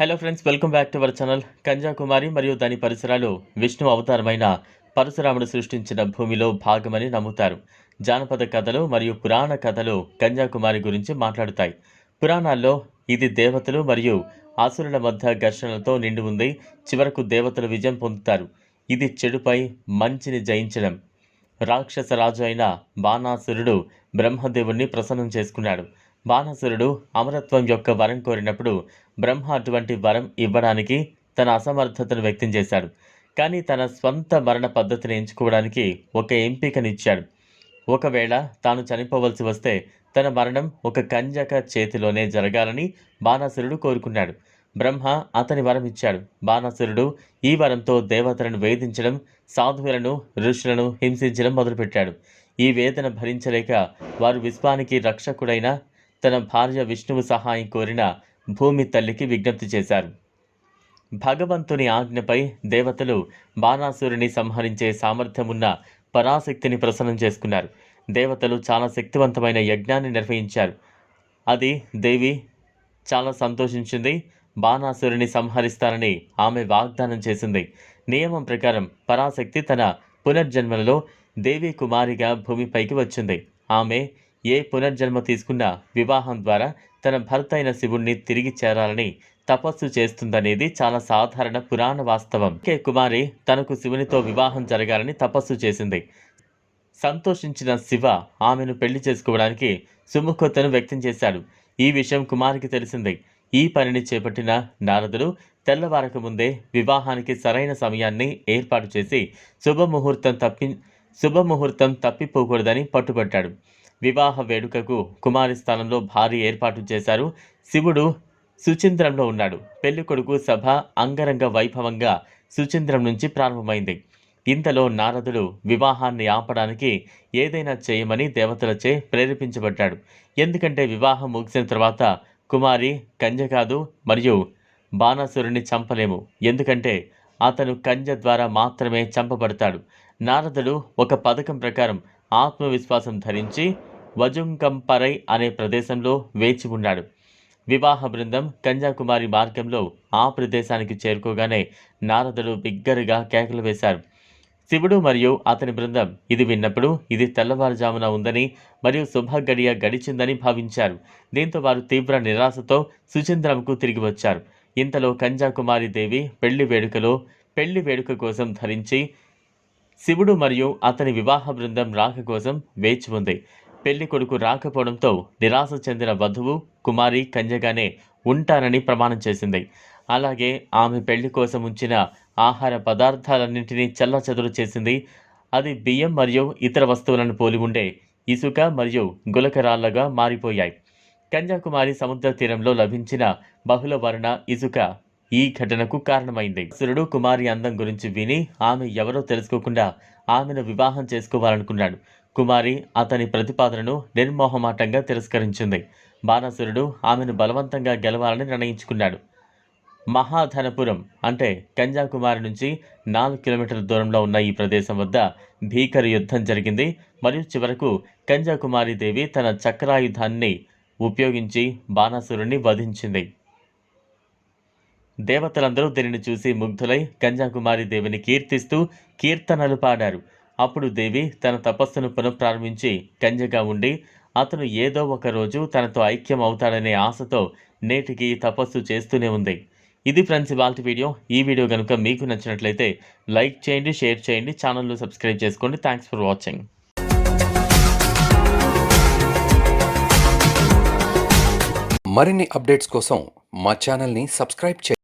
Hello friends welcome back to our channel Kanyakumari మరియు దాని పరిసరాలు విష్ణు అవతారమైన పరశురాముడు సృష్టించిన భూమిలో భాగమని నమ్ముతారు. జానపద కథలు మరియు పురాణ కథలు కన్యాకుమారి గురించి మాట్లాడుతాయి. పురాణాల్లో ఇది దేవతలు మరియు అసురుల మధ్య ఘర్షణలతో నిండి ఉంది. చివరకు దేవతలు విజయం పొందుతారు. ఇది చెడుపై మంచిని జయించడం. రాక్షస రాజు అయిన బాణాసురుడు బ్రహ్మదేవుణ్ణి ప్రసన్నం చేసుకున్నాడు. బాణాసురుడు అమరత్వం యొక్క వరం కోరినప్పుడు బ్రహ్మ అటువంటి వరం ఇవ్వడానికి తన అసమర్థతను వ్యక్తం చేశాడు. కానీ తన స్వంత మరణ పద్ధతిని ఎంచుకోవడానికి ఒక ఎంపికనిచ్చాడు. ఒకవేళ తాను చనిపోవలసి వస్తే తన మరణం ఒక కంజక చేతిలోనే జరగాలని బాణాసురుడు కోరుకున్నాడు. బ్రహ్మ అతని వరం ఇచ్చాడు. బాణాసురుడు ఈ వరంతో దేవతలను వేధించడం సాధువులను ఋషులను హింసించడం మొదలుపెట్టాడు. ఈ వేదన భరించలేక వారు విశ్వానికి రక్షకుడైన తన భార్య విష్ణువు సహాయం కోరిన భూమి తల్లికి విజ్ఞప్తి చేశారు. భగవంతుని ఆజ్ఞపై దేవతలు బాణాసురుని సంహరించే సామర్థ్యమున్న పరాశక్తిని ప్రసన్నం చేసుకున్నారు. దేవతలు చాలా శక్తివంతమైన యజ్ఞాన్ని నిర్వహించారు. అది దేవి చాలా సంతోషించింది బాణాసురుని సంహరిస్తారని ఆమె వాగ్దానం చేసింది. నియమం ప్రకారం పరాశక్తి తన పునర్జన్మలలో దేవి కుమారిగా భూమిపైకి వచ్చింది. ఆమె ఏ పునర్జన్మ తీసుకున్నా వివాహం ద్వారా తన భర్త అయిన శివుణ్ణి తిరిగి చేరాలని తపస్సు చేస్తుందనేది చాలా సాధారణ పురాణ వాస్తవం. కే. కుమారి తనకు శివునితో వివాహం జరగాలని తపస్సు చేసింది. సంతోషించిన శివ ఆమెను పెళ్ళి చేసుకోవడానికి సుముఖతను వ్యక్తం చేశాడు. ఈ విషయం కుమారికి తెలిసింది. ఈ పనిని చేపట్టిన నారదుడు తెల్లవారక ముందే వివాహానికి సరైన సమయాన్ని ఏర్పాటు చేసి శుభముహూర్తం తప్పి శుభముహూర్తం తప్పిపోకూడదని పట్టుబట్టాడు. వివాహ వేడుకకు కుమారి స్థానంలో భారీ ఏర్పాటు చేశారు. శివుడు సుచింద్రంలో ఉన్నాడు. పెళ్ళి కొడుకు సభ అంగరంగ వైభవంగా సుచింద్రం నుంచి ప్రారంభమైంది. ఇంతలో నారదుడు వివాహాన్ని ఆపడానికి ఏదైనా చేయమని దేవతలచే ప్రేరేపించబడ్డాడు. ఎందుకంటే వివాహం ముగిసిన తర్వాత కుమారి కంజ కాదు మరియు బాణాసురుణ్ణి చంపలేము. ఎందుకంటే అతను కంజ ద్వారా మాత్రమే చంపబడతాడు. నారదుడు ఒక పథకం ప్రకారం ఆత్మవిశ్వాసం ధరించి వజుంకంపరై అనే ప్రదేశంలో వేచి ఉన్నాడు. వివాహ బృందం కన్యాకుమారి మార్గంలో ఆ ప్రదేశానికి చేరుకోగానే నారదుడు బిగ్గరగా కేకలు వేశారు. శివుడు మరియు అతని బృందం ఇది విన్నప్పుడు ఇది తెల్లవారుజామున ఉందని మరియు శుభగడియ గడిచిందని భావించారు. దీంతో వారు తీవ్ర నిరాశతో సుచింద్రంకు తిరిగి వచ్చారు. ఇంతలో కన్యాకుమారి దేవి పెళ్ళి వేడుకలో పెళ్ళి వేడుక కోసం ధరించి శివుడు మరియు అతని వివాహ బృందం రాక కోసం వేచి ఉంది. పెళ్ళి కొడుకు రాకపోవడంతో నిరాశ చెందిన వధువు కుమారి కన్యగానే ఉంటారని ప్రమాణం చేసింది. అలాగే ఆమె పెళ్ళి కోసం ఉంచిన ఆహార పదార్థాలన్నింటినీ చెల్లచెదురు చేసింది. అది బియ్యం మరియు ఇతర వస్తువులను పోలి ఉండే ఇసుక మరియు గులకరాళ్ళగా మారిపోయాయి. కన్యాకుమారి సముద్ర తీరంలో లభించిన బహుళ వర్ణ ఇసుక ఈ ఘటనకు కారణమైంది. సురుడు కుమారి అందం గురించి విని ఆమె ఎవరో తెలుసుకోకుండా ఆమెను వివాహం చేసుకోవాలనుకున్నాడు. కుమారి అతని ప్రతిపాదనను నిర్మోహమాటంగా తిరస్కరించింది. బాణాసురుడు ఆమెను బలవంతంగా గెలవాలని నిర్ణయించుకున్నాడు. మహాధనపురం అంటే కన్యాకుమారి నుంచి నాలుగు కిలోమీటర్ల దూరంలో ఉన్న ఈ ప్రదేశం వద్ద భీకర యుద్ధం జరిగింది. మరియు చివరకు కన్యాకుమారి దేవి తన చక్రాయుధాన్ని ఉపయోగించి బాణాసురుణ్ణి వధించింది. దేవతలందరూ దీనిని చూసి ముగ్ధులై కన్యాకుమారి దేవిని కీర్తిస్తూ కీర్తనలు పాడారు. అప్పుడు దేవి తన తపస్సును పునఃప్రారంభించి కన్యగా ఉండి అతను ఏదో ఒక రోజు తనతో ఐక్యం అవుతాడనే ఆశతో నేటికి తపస్సు చేస్తూనే ఉంది. ఇది ఫ్రెండ్స్ ఇవాళ వీడియో. ఈ వీడియో కనుక మీకు నచ్చినట్లయితే లైక్ చేయండి షేర్ చేయండి ఛానల్ను సబ్స్క్రైబ్ చేసుకోండి. Thanks for watching. మరిన్ని అప్డేట్స్ కోసం మా ఛానల్ని సబ్స్క్రైబ్ చేయండి.